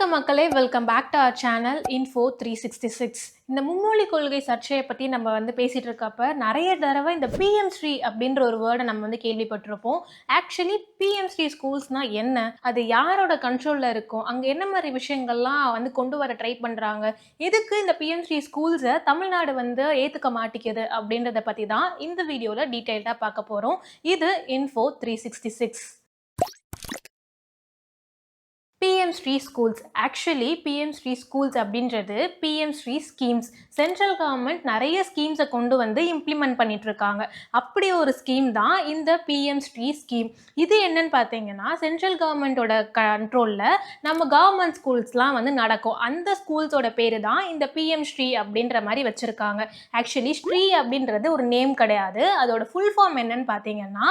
வணக்கம் மக்களே. Welcome back to our channel info three sixty six இந்த மும்மொழி கொள்கை சர்ச்சையை பற்றி நம்ம வந்து பேசிகிட்டு இருக்கப்ப நிறைய தடவை இந்த பிஎம் ஸ்ரீ அப்படின்ற ஒரு வேர்டை நம்ம வந்து கேள்விப்பட்டிருப்போம். ஆக்சுவலி பிஎம் ஸ்ரீ ஸ்கூல்ஸ்னால் என்ன? அது யாரோட கண்ட்ரோலில் இருக்கும்? அங்கே என்ன மாதிரி விஷயங்கள்லாம் வந்து கொண்டு வர ட்ரை பண்ணுறாங்க எதுக்கு இந்த பிஎம் ஸ்ரீ ஸ்கூல்ஸை தமிழ்நாடு வந்து ஏற்றுக்க மாட்டேங்குது அப்படின்றத பற்றி தான் இந்த வீடியோவில் டீட்டெயில்டாக பார்க்க போகிறோம் இது info three sixty six PM Shri schools actually PM Shri schools அப்படின்றது PM Shri schemes central government நிறைய ஸ்கீம்ஸை கொண்டு வந்து இம்ப்ளிமெண்ட் பண்ணிட்டு இருக்காங்க அப்படி ஒரு ஸ்கீம் தான் இந்த பிஎம் ஸ்ரீ ஸ்கீம் இது என்னன்னு பார்த்தீங்கன்னா சென்ட்ரல் கவர்மெண்ட்டோட கண்ட்ரோலில் நம்ம கவர்மெண்ட் ஸ்கூல்ஸ்லாம் வந்து நடக்கும். அந்த ஸ்கூல்ஸோட பேர் தான் இந்த பிஎம் ஸ்ரீ அப்படின்ற மாதிரி வச்சுருக்காங்க. ஆக்சுவலி ஸ்ரீ அப்படின்றது ஒரு நேம் கிடையாது. அதோட ஃபுல் ஃபார்ம் என்னன்னு பார்த்தீங்கன்னா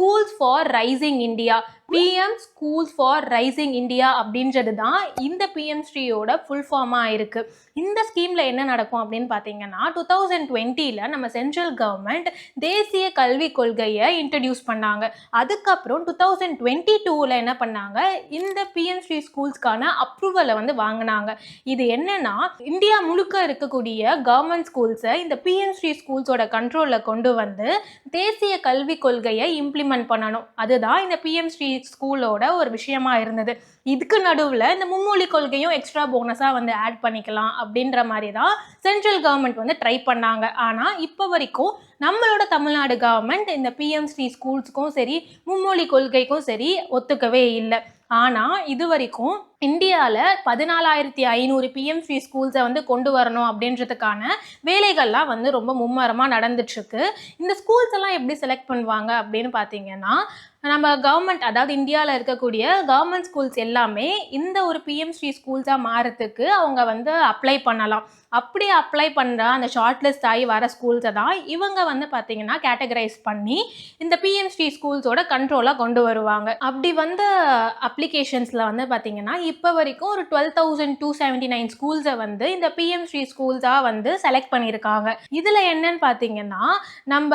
schools for rising India PM schools for rising India அப்படின்றது தான் இந்த பிஎம் ஸ்ரீயோட ஃபுல் ஃபார்மாக இருக்குது இந்த ஸ்கீமில் என்ன நடக்கும் அப்படின்னு பார்த்தீங்கன்னா டூ தௌசண்ட் டுவெண்ட்டியில் நம்ம சென்ட்ரல் கவர்மெண்ட் தேசிய கல்விக் கொள்கையை இன்ட்ரடியூஸ் பண்ணாங்க. அதுக்கப்புறம் டூ தௌசண்ட் டுவெண்ட்டி டூவில் என்ன பண்ணாங்க? இந்த பிஎம் ஸ்ரீ ஸ்கூல்ஸ்க்கான அப்ரூவலை வந்து வாங்கினாங்க. இது என்னன்னா இந்தியா முழுக்க இருக்கக்கூடிய கவர்மெண்ட் ஸ்கூல்ஸை இந்த பிஎம் ஸ்ரீ ஸ்கூல்ஸோட கண்ட்ரோலில் கொண்டு வந்து தேசிய கல்விக் கொள்கையை இம்ப்ளிமெண்ட் பண்ணணும். அதுதான் இந்த பிஎம் ஸ்ரீ ஸ்கூலோட ஒரு விஷயமா இருந்தது. இதுக்கு நடுவில் இந்த மும்மொழி கொள்கையும் எக்ஸ்ட்ரா போனஸாக வந்து ஆட் பண்ணிக்கலாம் அப்படின்ற மாதிரி தான் சென்ட்ரல் கவர்மெண்ட் வந்து ட்ரை பண்ணாங்க. ஆனால் இப்போ வரைக்கும் நம்மளோட தமிழ்நாடு கவர்மெண்ட் இந்த பிஎம் ஸ்ரீ ஸ்கூல்ஸுக்கும் சரி மும்மொழி கொள்கைக்கும் சரி ஒத்துக்கவே இல்லை. ஆனால் இது வரைக்கும் இந்தியாவில் பதினாலாயிரத்தி ஐநூறு பிஎம்சி ஸ்கூல்ஸை வந்து கொண்டு வரணும் அப்படின்றதுக்கான வேலைகள்லாம் வந்து ரொம்ப மும்மரமாக நடந்துட்டுருக்கு. இந்த ஸ்கூல்ஸ் எல்லாம் எப்படி செலக்ட் பண்ணுவாங்க அப்படின்னு பார்த்தீங்கன்னா நம்ம கவர்மெண்ட் அதாவது இந்தியாவில் இருக்கக்கூடிய கவர்மெண்ட் ஸ்கூல்ஸ் எல்லாமே இந்த ஒரு பிஎம்ஸ்ரீ ஸ்கூல்ஸாக மாறத்துக்கு அவங்க வந்து அப்ளை பண்ணலாம். அப்படி அப்ளை பண்ணுற அந்த ஷார்ட் லிஸ்ட் ஆகி வர ஸ்கூல்ஸை தான் இவங்க வந்து பார்த்தீங்கன்னா கேட்டகரைஸ் பண்ணி இந்த பிஎம்ஸ்ரீ ஸ்கூல்ஸோட கண்ட்ரோலாக கொண்டு வருவாங்க. அப்படி வந்த அப்ளிகேஷன்ஸில் வந்து பார்த்தீங்கன்னா இப்போ வரைக்கும் ஒரு twelve thousand two seventy nine ஸ்கூல்ஸை வந்து இந்த பிஎம்ஸ்ரீ ஸ்கூல்ஸாக வந்து செலக்ட் பண்ணியிருக்காங்க இதில் என்னன்னு பார்த்தீங்கன்னா நம்ம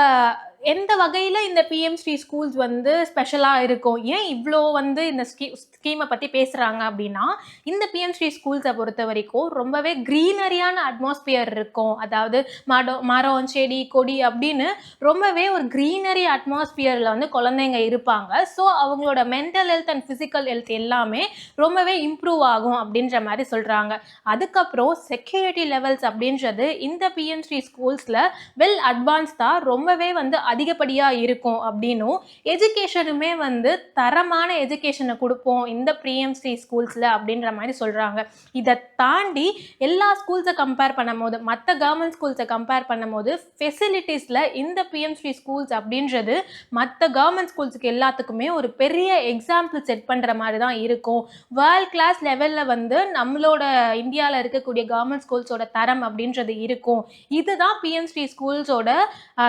எந்த வகையில் இந்த பிஎம் ஸ்ரீ ஸ்கூல்ஸ் வந்து ஸ்பெஷலாக இருக்கும்? ஏன் இவ்வளோ வந்து இந்த ஸ்கீ ஸ்கீமை பற்றி பேசுகிறாங்க அப்படின்னா இந்த பிஎம் ஸ்ரீ ஸ்கூல்ஸை பொறுத்த வரைக்கும் ரொம்பவே க்ரீனரியான அட்மாஸ்பியர் இருக்கும். அதாவது மடம் மரம் செடி கொடி அப்படின்னு ரொம்பவே ஒரு க்ரீனரி அட்மாஸ்பியரில் வந்து குழந்தைங்க இருப்பாங்க. ஸோ அவங்களோட mental health and physical health எல்லாமே ரொம்பவே இம்ப்ரூவ் ஆகும் அப்படின்ற மாதிரி சொல்கிறாங்க அதுக்கப்புறம் செக்யூரிட்டி லெவல்ஸ் அப்படின்றது இந்த பிஎம் ஸ்ரீ ஸ்கூல்ஸில் வெல் அட்வான்ஸ்டாக ரொம்பவே வந்து அதிகப்படியாக இருக்கும் அப்படின்னும் எஜுகேஷனுமே வந்து தரமான எஜுகேஷனை கொடுப்போம் இந்த பிஎம்சி ஸ்கூல்ஸில் அப்படின்ற மாதிரி சொல்கிறாங்க இதை தாண்டி எல்லா ஸ்கூல்ஸை கம்பேர் பண்ணும் போது மற்ற கவர்மெண்ட் ஸ்கூல்ஸை கம்பேர் பண்ணும்போது ஃபெசிலிட்டிஸில் இந்த பிஎம்சி ஸ்கூல்ஸ் அப்படின்றது மற்ற கவர்மெண்ட் ஸ்கூல்ஸுக்கு எல்லாத்துக்குமே ஒரு பெரிய எக்ஸாம்பிள் செட் பண்ணுற மாதிரி தான் இருக்கும். வேர்ல்ட் கிளாஸ் லெவலில் வந்து நம்மளோட இந்தியாவில் இருக்கக்கூடிய கவர்மெண்ட் ஸ்கூல்ஸோட தரம் அப்படின்றது இருக்கும். இதுதான் பிஎம்சி ஸ்கூல்ஸோட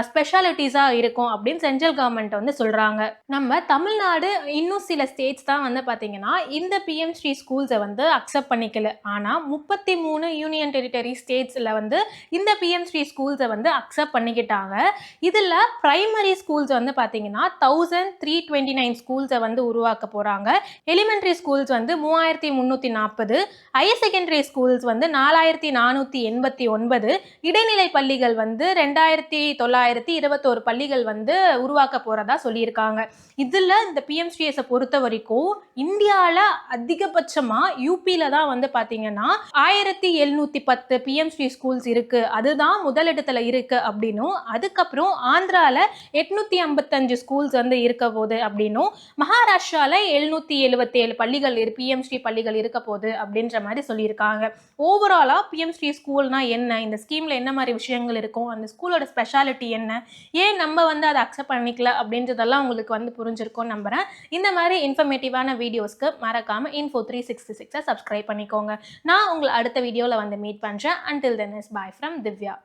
ஸ்பெஷாலிட்டிஸாக இருக்கும் அப்படின்னு சென்ட்ரல் கவர்மெண்ட் வந்து சொல்கிறாங்க நம்ம தமிழ்நாடு இன்னும் சில ஸ்டேட்ஸ் தான் வந்து பார்த்தீங்கன்னா இந்த பிஎம் ஸ்ரீ ஸ்கூல்ஸை வந்து அக்செப்ட் பண்ணிக்கல. ஆனால் முப்பத்தி மூணு யூனியன் டெரிட்டரி ஸ்டேட்ஸில் வந்து இந்த பிஎம் ஸ்ரீ ஸ்கூல்ஸை வந்து அக்செப்ட் பண்ணிக்கிட்டாங்க. இதில் ப்ரைமரி ஸ்கூல்ஸ் வந்து பார்த்தீங்கன்னா தௌசண்ட் த்ரீ டுவெண்ட்டி நைன் ஸ்கூல்ஸை வந்து உருவாக்க போகிறாங்க எலிமெண்ட்ரி ஸ்கூல்ஸ் வந்து மூவாயிரத்தி முந்நூற்றி நாற்பது ஹையர் செகண்டரி ஸ்கூல்ஸ் வந்து நாலாயிரத்தி நானூற்றி எண்பத்தி ஒன்பது இடைநிலை பள்ளிகள் வந்து ரெண்டாயிரத்தி தொள்ளாயிரத்தி இருபத்தோரு பள்ளிகள் வந்து உருவாக்க போகிறதா சொல்லியிருக்காங்க. இதில் இந்த பிஎம்ஸ்டிஎஸை பொறுத்த வரைக்கும் இந்தியாவில் அதிகபட்சமாக யூபியில் தான் வந்து பார்த்தீங்கன்னா ஆயிரத்தி எழுநூற்றி பத்து பிஎம்ஸ்டி ஸ்கூல்ஸ் இருக்குது அதுதான் முதலிடத்தில் இருக்குது அப்படின்னும் அதுக்கப்புறம் ஆந்திராவில் எட்நூற்றி ஐம்பத்தஞ்சு ஸ்கூல்ஸ் வந்து இருக்க போகுது அப்படின்னும் மகாராஷ்டிராவில் எழுநூற்றி எழுபத்தேழு பள்ளிகள் இரு பிஎம்ஸ்டி பள்ளிகள் இருக்க போகுது அப்படின்ற மாதிரி சொல்லியிருக்காங்க. ஓவராலாக பிஎம்ஸ்டி ஸ்கூல்னா என்ன? இந்த ஸ்கீமில் என்ன மாதிரி விஷயங்கள் இருக்கும்? அந்த ஸ்கூலோட ஸ்பெஷாலிட்டி என்ன? ஏன் நம்ம வந்து அதை அக்செப்ட் பண்ணிக்கல அப்படின்றதெல்லாம் உங்களுக்கு வந்து புரிஞ்சிருக்கும் நம்புகிறேன் இந்த மாதிரி இன்ஃபர்மேட்டிவான வீடியோஸ்க்கு மறக்காமல் இன்ஃபோ த்ரீ சிக்ஸ்டி சிக்ஸை சப்ஸ்கிரைப் பண்ணிக்கோங்க. நான் உங்களை அடுத்த வீடியோவில் வந்து மீட் பண்ணுறேன் until then is bye from Divya